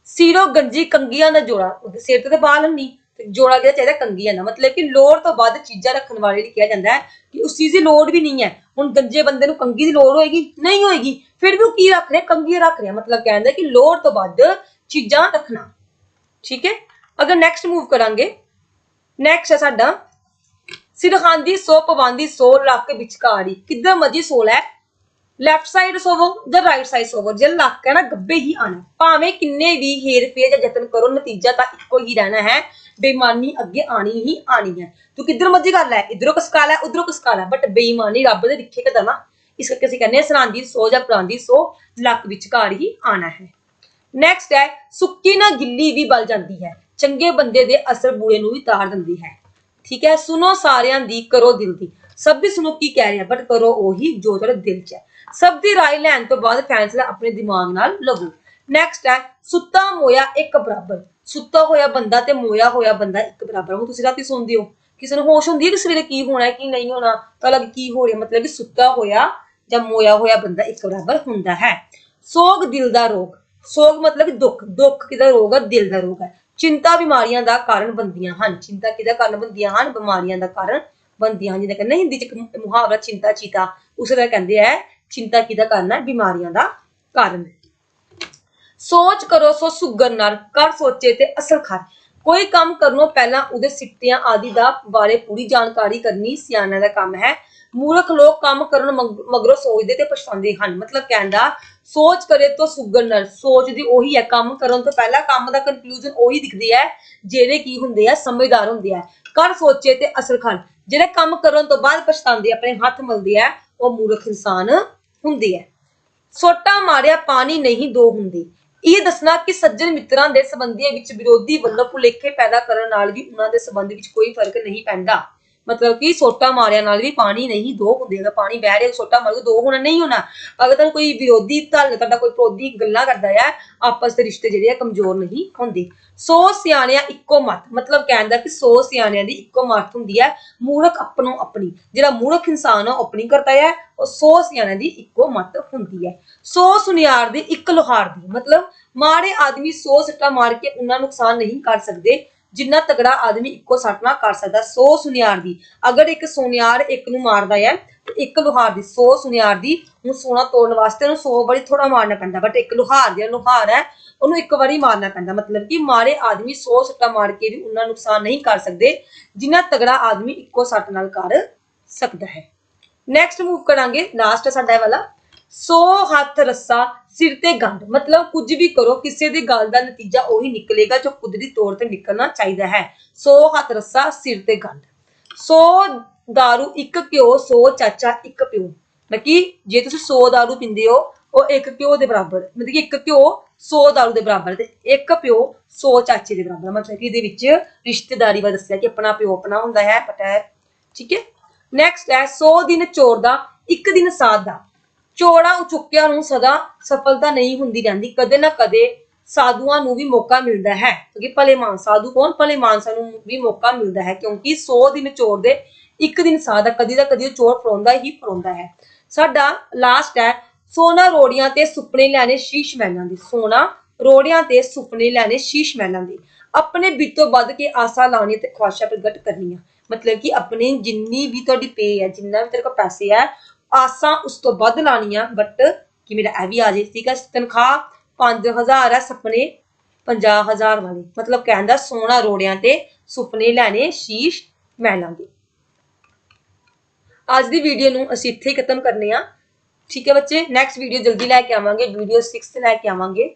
ਸਿਰੋਂ ਗੰਜੀ ਕੰਗੀਆਂ ਦਾ ਜੋੜਾ। ਉਹਦੇ ਸਿਰ ਤੇ ਤਾਂ ਬਾਲ ਨਹੀਂ ਤੇ ਜੋੜਾ ਕਿਹਦਾ ਚਾਹੀਦਾ ਕੰਗੀਆਂ ਦਾ ਮਤਲਬ ਕਿ ਲੋੜ ਤੋਂ ਵੱਧ ਚੀਜ਼ਾਂ ਰੱਖਣ ਵਾਲੇ ਲਈ ਕਿਹਾ ਜਾਂਦਾ ਹੈ ਕਿ ਉਸ ਚੀਜ਼ ਦੀ ਲੋੜ ਵੀ ਨਹੀਂ ਹੈ। ਹੁਣ ਗੰਜੇ ਬੰਦੇ ਨੂੰ ਕੰਗੀ ਦੀ ਲੋੜ ਹੋਏਗੀ, ਨਹੀਂ ਹੋਏਗੀ, ਫਿਰ ਵੀ ਉਹ ਕੀ ਰੱਖ ਰਿਹਾ ਕੰਗੀ ਰੱਖ ਰਿਹਾ, ਮਤਲਬ ਕਹਿੰਦਾ ਕਿ ਲੋੜ ਤੋਂ ਵੱਧ ਚੀਜ਼ਾਂ ਰੱਖਣਾ। ਠੀਕ ਹੈ? ਅਗਰ ਨੈਕਸਟ ਮੂਵ ਕਰਾਂਗੇ ਨੈਕਸਟ ਹੈ ਸਾਡਾ ਸਿਰਖਾਂਦੀ ਸੋ ਪਵਾਂਦੀ ਸੋ ਲੱਕ ਵਿਚਕਾਰੀ। ਕਿੱਦਾਂ ਮਰਜ਼ੀ ਸੋਲ ਹੈ ਲੈਫਟ ਸਾਈਡ ਸੋਵੋ ਜਾਂ ਰਾਈਟ ਸਾਈਡ ਸੋਵੋ? ਜੇ ਲੱਕ ਹੈ ਨਾ, ਗੱਬੇ ਹੀ ਆਣਾ ਭਾਵੇਂ ਕਿੰਨੇ ਵੀ ਹੇਰ ਫੇਰ ਜਾਂ ਯਤਨ ਕਰੋ, ਨਤੀਜਾ ਤਾਂ ਇੱਕੋ ਹੀ ਰਹਿਣਾ ਹੈ। ਬੇਈਮਾਨੀ ਅੱਗੇ ਆਣੀ ਹੀ ਆਣੀ ਹੈ ਤੂੰ ਕਿੱਧਰ ਮਰਜੀ ਕਰ ਲੈ ਇਧਰੋਂ ਕਸਕਾ ਲੈ ਉਧਰੋਂ ਕਸਕਾ ਲੈ ਬਟ ਬੇਈਮਾਨੀ ਰੱਬ ਦੇ ਲਿਖੇ ਕਦਾ ਨਾ ਇਸ ਕਰਕੇ ਅਸੀਂ ਕਹਿੰਦੇ ਹਾਂ ਸਰਾਂਦੀ ਸੋ ਜਾਂ ਪਰਾਂਦੀ ਸੋ ਲੱਕ ਵਿਚਕਾਰ ਹੀ ਆਣਾ ਹੈ ਨੈਕਸਟ ਹੈ ਸੁੱਕੀ ਨਾ ਗਿੱਲੀ ਵੀ ਬਲ ਜਾਂਦੀ ਹੈ ਚੰਗੇ ਬੰਦੇ ਦੇ ਅਸਰ ਬੁਰੇ ਨੂੰ ਵੀ ਤਾਰ ਦਿੰਦੀ ਹੈ ਠੀਕ ਹੈ ਸੁਣੋ ਸਾਰਿਆਂ ਦੀ ਕਰੋ ਦਿਲ ਦੀ ਸਭ ਦੀ ਸੁਣੋ ਕੀ ਕਹਿ ਰਿਹਾ ਬਟ ਕਰੋ ਉਹੀ ਜੋ ਤੁਹਾਡੇ ਦਿਲ 'ਚ ਹੈ ਸਭ ਦੀ رائے ਲੈਣ ਤੋਂ ਬਾਅਦ ਫੈਸਲਾ ਆਪਣੇ ਦਿਮਾਗ ਨਾਲ ਲਵੋ ਨੈਕਸਟ ਹੈ ਸੁੱਤਾ ਮੋਇਆ ਇੱਕ ਬਰਾਬਰ ਸੁੱਤਾ ਹੋਇਆ ਬੰਦਾ ਤੇ ਮੋਇਆ ਹੋਇਆ ਬੰਦਾ ਇੱਕ ਬਰਾਬਰ। ਹੁਣ ਤੁਸੀਂ ਰਾਤੀ ਸੌਂਦੇ ਹੋ। ਕਿਸੇ ਨੂੰ ਹੋਸ਼ ਹੁੰਦੀ ਹੈ ਕਿ ਸਵੇਰੇ ਕੀ ਹੋਣਾ ਹੈ, ਕੀ ਨਹੀਂ ਹੋਣਾ? ਤਾਂ ਲੱਗ ਕੀ ਹੋ ਰਿਹਾ? ਮਤਲਬ ਕਿ ਸੁੱਤਾ ਹੋਇਆ ਜਾਂ ਮੋਇਆ ਹੋਇਆ ਬੰਦਾ ਇੱਕ ਬਰਾਬਰ ਹੁੰਦਾ ਹੈ। ਸੋਗ ਦਿਲ ਦਾ ਰੋਗ। ਸੋਗ ਮਤਲਬ ਦੁੱਖ। ਦੁੱਖ ਕਿਹਦਾ ਰੋਗ ਹੈ? ਦਿਲ ਦਾ ਰੋਗ ਹੈ। ਚਿੰਤਾ ਬਿਮਾਰੀਆਂ ਦਾ ਕਾਰਨ ਬਣਦੀਆਂ ਹਨ। ਚਿੰਤਾ ਕਿਹਦਾ ਕਾਰਨ ਬਣਦੀਆਂ ਹਨ? ਬਿਮਾਰੀਆਂ ਦਾ ਕਾਰਨ ਬਣਦੀਆਂ ਹਨ। ਜਿਹਦਾ ਕਹਿੰਦੇ ਹਿੰਦੀ ਚ ਇੱਕ ਮੁਹਾਵਰਾ ਚਿੰਤਾ ਚੀਤਾ ਉਸੇ ਦਾ ਕਹਿੰਦੇ ਆ ਚਿੰਤਾ ਕਿਹਦਾ ਕਾਰਨ ਹੈ? ਬਿਮਾਰੀਆਂ ਦਾ ਕਾਰਨ। ਸੋਚ ਕਰੋ, ਸੋ ਸੁਗਰ ਨਾਲ, ਕਰ ਸੋਚੇ ਤੇ ਅਸਲ ਖਾਰ ਕੋਈ ਕੰਮ ਕਰਨੋਂ ਪਹਿਲਾਂ ਉਹਦੇ ਸਿੱਟਿਆਂ ਆਦਿ ਦਾ ਬਾਰੇ ਪੂਰੀ ਜਾਣਕਾਰੀ ਕਰਨੀ ਸਿਆਣਿਆਂ ਦਾ ਕੰਮ ਹੈ। ਮੂਰਖ ਲੋਕ ਕੰਮ ਕਰਨ ਮਗਰੋਂ ਸੋਚਦੇ ਤੇ ਪਛਤਾਉਂਦੇ ਹਨ। ਮਤਲਬ ਕਹਿੰਦਾ ਸੋਚ ਕਰੇ ਤਾਂ ਸੁਗਰ ਨਰ ਸੋਚਦੀ ਉਹੀ ਹੈ। ਕੰਮ ਕਰਨ ਤੋਂ ਪਹਿਲਾਂ ਕੰਮ ਦਾ ਕਨਕਲੂਜਨ ਉਹੀ ਦਿਖਦੀ ਹੈ ਜਿਹੜੇ ਕੀ ਹੁੰਦੇ ਆ, ਸਮਝਦਾਰ ਹੁੰਦੇ ਆ। ਕਰ ਸੋਚੇ ਤੇ ਅਸਲ ਖਰ ਜਿਹੜੇ ਕੰਮ ਕਰਨ ਤੋਂ ਬਾਅਦ ਪਛਤਾਉਂਦੇ, ਆਪਣੇ ਹੱਥ ਮਲਦੇ ਆ, ਉਹ ਮੂਰਖ ਇਨਸਾਨ ਹੁੰਦੇ ਆ। ਸੋਟਾ ਮਾਰਿਆ, ਪਾਣੀ ਨਹੀਂ ਦੋ ਹੁੰਦੀ। ਇਹ ਦੱਸਣਾ ਕਿ ਸੱਜਣ ਮਿੱਤਰਾਂ ਦੇ ਸੰਬੰਧੀਆਂ ਵਿੱਚ ਵਿਰੋਧੀ ਵੱਲੋਂ ਭੁਲੇਖੇ ਪੈਦਾ ਕਰਨ ਨਾਲ ਵੀ ਉਹਨਾਂ ਦੇ ਸੰਬੰਧ ਵਿੱਚ ਕੋਈ ਫ਼ਰਕ ਨਹੀਂ ਪੈਂਦਾ। ਮਤਲਬ ਕਿ ਸੋਟਾ ਮਾਰਿਆ ਨਾਲ ਵੀ ਪਾਣੀ ਨਹੀਂ, ਦੋ ਹੁੰਦੇ ਅਗਰ ਪਾਣੀ ਬਹਿ ਰਿਹਾ, ਸੋਟਾ ਮਾਰੂ ਦੋ ਹੋਣਾ ਨਹੀਂ ਹੋਣਾ। ਅਗਰ ਤੁਹਾਨੂੰ ਕੋਈ ਵਿਰੋਧੀ ਧਲ ਤੁਹਾਡਾ ਕੋਈ ਵਿਰੋਧੀ ਗੱਲਾਂ ਕਰਦਾ ਹੈ ਆਪਸ ਦੇ ਰਿਸ਼ਤੇ ਜਿਹੜੇ ਆ ਕਮਜ਼ੋਰ ਨਹੀਂ ਹੁੰਦੇ। ਸੋ ਸਿਆਣਿਆਂ ਇੱਕੋ ਮਤ, ਮਤਲਬ ਕਹਿੰਦਾ ਕਿ ਸੋ ਸਿਆਣਿਆਂ ਦੀ ਇੱਕੋ ਮਤ ਹੁੰਦੀ ਹੈ ਮੂਰਖ ਆਪਣੋ ਆਪਣੀ, ਜਿਹੜਾ ਮੂਰਖ ਇਨਸਾਨ ਆ ਆਪਣੀ ਕਰਦਾ ਹੈ ਉਹ ਸੋ ਸਿਆਣਿਆਂ ਦੀ ਇੱਕੋ ਮਤ ਹੁੰਦੀ ਹੈ ਸੋ ਸੁਨਿਆਰ ਦੀ ਇੱਕ ਲੋਹਾਰ ਦੀ, ਮਤਲਬ ਮਾੜੇ ਆਦਮੀ ਸੋ ਸੱਟਾ ਮਾਰ ਕੇ ਉਹਨਾਂ ਨੁਕਸਾਨ ਨਹੀਂ ਕਰ ਸਕਦੇ ਜਿੰਨਾ ਤਗੜਾ ਆਦਮੀ ਇੱਕੋ ਸੱਟ ਨਾਲ ਕਰ ਸਕਦਾ, ਸੋ ਸੁਨਿਆਰ ਦੀ। ਅਗਰ ਇੱਕ ਸੁਨਿਆਰ ਇੱਕ ਨੂੰ ਮਾਰਦਾ ਹੈ ਇੱਕ ਲੋਹਾਰ ਦੀ, ਸੋ ਸੁਨਿਆਰ ਦੀ ਹੁਣ ਸੋਨਾ ਤੋੜਨ ਵਾਸਤੇ ਉਹਨੂੰ 100 ਵਾਰੀ ਥੋੜਾ ਮਾਰਨਾ ਪੈਂਦਾ ਬਟ ਇੱਕ ਲੋਹਾਰ ਜਿਹੜਾ ਲੋਹਾਰ ਹੈ, ਉਹਨੂੰ ਇੱਕ ਵਾਰੀ ਮਾਰਨਾ ਪੈਂਦਾ। ਮਤਲਬ ਕਿ ਮਾਰੇ ਆਦਮੀ 100 ਸੱਟਾਂ ਮਾਰ ਕੇ ਵੀ ਉਹਨਾਂ ਨੁਕਸਾਨ ਨਹੀਂ ਕਰ ਸਕਦੇ, ਜਿੰਨਾ ਤਗੜਾ ਆਦਮੀ ਇੱਕੋ ਸੱਟ ਨਾਲ ਕਰ ਸਕਦਾ ਹੈ। ਨੈਕਸਟ ਮੂਵ ਕਰਾਂਗੇ ਲਾਸਟ ਸਾਡਾ ਇਹ ਵਾਲਾ। ਸੋ ਹੱਥ ਰੱਸਾ ਸਿਰ ਤੇ ਗੰਢ ਮਤਲਬ ਕੁਝ ਵੀ ਕਰੋ ਕਿਸੇ ਦੀ ਗੱਲ ਦਾ ਨਤੀਜਾ ਉਹੀ ਨਿਕਲੇਗਾ ਜੋ ਕੁਦਰਤੀ ਤੌਰ ਤੇ ਨਿਕਲਣਾ ਚਾਹੀਦਾ ਹੈ ਸੋ ਹੱਥ ਰੱਸਾ ਸਿਰ ਤੇ ਗੰਢ ਸੋ दारू ਇੱਕ ਘਿਓ ਸੋ ਚਾਚਾ ਇੱਕ ਪਿਓ ਮਤਲਬ ਕਿ ਜੇ ਤੁਸੀਂ 100 दारू ਪੀਂਦੇ ਹੋ ਉਹ ਇੱਕ ਘਿਓ ਦੇ ਬਰਾਬਰ ਮਤਲਬ ਕਿ ਇੱਕ ਘਿਓ 100 ਦਾਰੂ ਦੇ ਬਰਾਬਰ ਤੇ ਇੱਕ ਪਿਓ 100 ਚਾਚੇ ਦੇ ਬਰਾਬਰ ਮਤਲਬ ਕਿ ਇਹਦੇ ਵਿੱਚ ਰਿਸ਼ਤੇਦਾਰੀ ਬਾਰੇ ਦੱਸਿਆ ਕਿ ਆਪਣਾ ਪਿਓ ਆਪਣਾ ਹੁੰਦਾ ਹੈ ਪਤਾ ਹੈ ਠੀਕ ਹੈ ਨੈਕਸਟ ਹੈ 100 ਦਿਨ ਚੋਰ ਦਾ ਇੱਕ ਦਿਨ ਸਾਧ ਦਾ ਚੋੜਾ ਚੁੱਕਿਆ ਨੂੰ ਸਦਾ ਸਫਲਤਾ ਨਹੀਂ ਹੁੰਦੀ ਰਹਿੰਦੀ, ਕਦੇ ਨਾ ਕਦੇ ਸਾਧੂਆਂ ਨੂੰ ਵੀ ਮੌਕਾ ਮਿਲਦਾ ਹੈ। ਕਿਉਂਕਿ ਭਲੇ ਮਾਨ ਸਾਧੂ ਕੌਣ? ਭਲੇ ਮਾਨਸਾਂ ਨੂੰ ਵੀ ਮੌਕਾ ਮਿਲਦਾ ਹੈ, ਕਿਉਂਕਿ 100 ਦਿਨ ਚੋਰ ਦੇ ਇੱਕ ਦਿਨ ਸਾਧ, ਕਦੀ ਦਾ ਕਦੀ ਚੋਰ ਫੜਾਉਂਦਾ ਹੀ ਫੜਾਉਂਦਾ ਹੈ। ਸਾਡਾ ਲਾਸਟ ਹੈ, ਸੋਨਾ ਰੋੜੀਆਂ ਤੇ ਸੁਪਨੇ ਲੈਣੇ ਸ਼ੀਸ਼ ਮਹਿਲਾਂ ਦੀ। ਸੋਨਾ ਰੋੜੀਆਂ ਤੇ ਸੁਪਨੇ ਲੈਣੇ ਸ਼ੀਸ਼ ਮਹਿਲਾਂ ਦੀ। ਆਪਣੇ ਬਿੱਤੋਂ ਵੱਧ ਕੇ ਆਸਾ ਲਾਉਣੀ ਤੇ ਖੁਆਇਸ਼ਾਂ ਪ੍ਰਗਟ ਕਰਨੀਆਂ। ਮਤਲਬ ਕਿ ਆਪਣੀ ਜਿੰਨੀ ਵੀ ਤੁਹਾਡੀ ਪੇ ਹੈ, ਜਿੰਨਾ ਵੀ ਤੇਰੇ ਕੋਲ ਪੈਸੇ ਹੈ ਆਸਾਂ ਉਸ ਤੋਂ ਵੱਧ ਲਾਣੀਆਂ ਬਟ ਕਿ ਮੇਰਾ ਇਹ ਵੀ ਆ ਜੇ ਠੀਕ ਹੈ ਤਨਖਾਹ 5000 ਹੈ ਸੁਪਨੇ 50000 ਵਾਲੇ। ਮਤਲਬ ਕਹਿੰਦਾ ਸੋਨਾ ਰੋੜਿਆਂ ਤੇ ਸੁਪਨੇ ਲੈਣੇ, ਸ਼ੀਸ਼ ਮਹਿਲਾਂ ਦੇ ਅੱਜ ਦੀ ਵੀਡੀਓ ਨੂੰ ਅਸੀਂ ਇੱਥੇ ਹੀ ਖਤਮ ਕਰਨੇ ਆ। ਠੀਕ ਹੈ ਬੱਚੇ? ਨੈਕਸਟ ਵੀਡੀਓ ਜਲਦੀ ਲੈ ਕੇ ਆਵਾਂਗੇ ਵੀਡੀਓ 6 ਲੈ ਕੇ ਆਵਾਂਗੇ।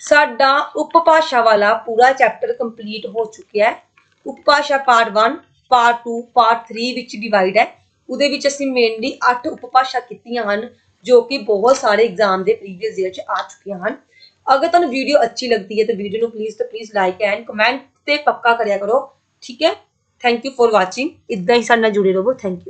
ਸਾਡਾ ਉਪਭਾਸ਼ਾ ਵਾਲਾ ਪੂਰਾ ਚੈਪਟਰ ਕੰਪਲੀਟ ਹੋ ਚੁੱਕਿਆ ਹੈ। ਉਪਭਾਸ਼ਾ ਪਾਰਟ 1 ਪਾਰਟ 2 ਪਾਰਟ 3 ਵਿੱਚ ਡਿਵਾਈਡ ਹੈ। ਉਹਦੇ ਵਿੱਚ ਅਸੀਂ ਮੇਨਲੀ 8 ਉਪਭਾਸ਼ਾ ਕੀਤੀਆਂ ਹਨ, ਜੋ ਕਿ ਬਹੁਤ ਸਾਰੇ ਐਗਜ਼ਾਮ ਦੇ ਪ੍ਰੀਵੀਅਸ ਈਅਰ ਚ ਆ ਚੁੱਕੀਆਂ ਹਨ। ਅਗਰ ਤੁਹਾਨੂੰ ਵੀਡੀਓ ਅੱਛੀ ਲੱਗਦੀ ਹੈ ਤਾਂ ਵੀਡੀਓ ਨੂੰ ਪਲੀਜ਼ ਤੇ ਪਲੀਜ਼ ਲਾਈਕ ਐਂਡ ਕਮੈਂਟ ਤੇ ਪੱਕਾ ਕਰਿਆ ਕਰੋ। ਠੀਕ ਹੈ? ਥੈਂਕ ਯੂ ਫॉर ਵਾਚਿੰਗ ਇਦਾਂ ਹੀ ਸਾਡੇ ਨਾਲ ਜੁੜੇ ਰਹੋ। Thank you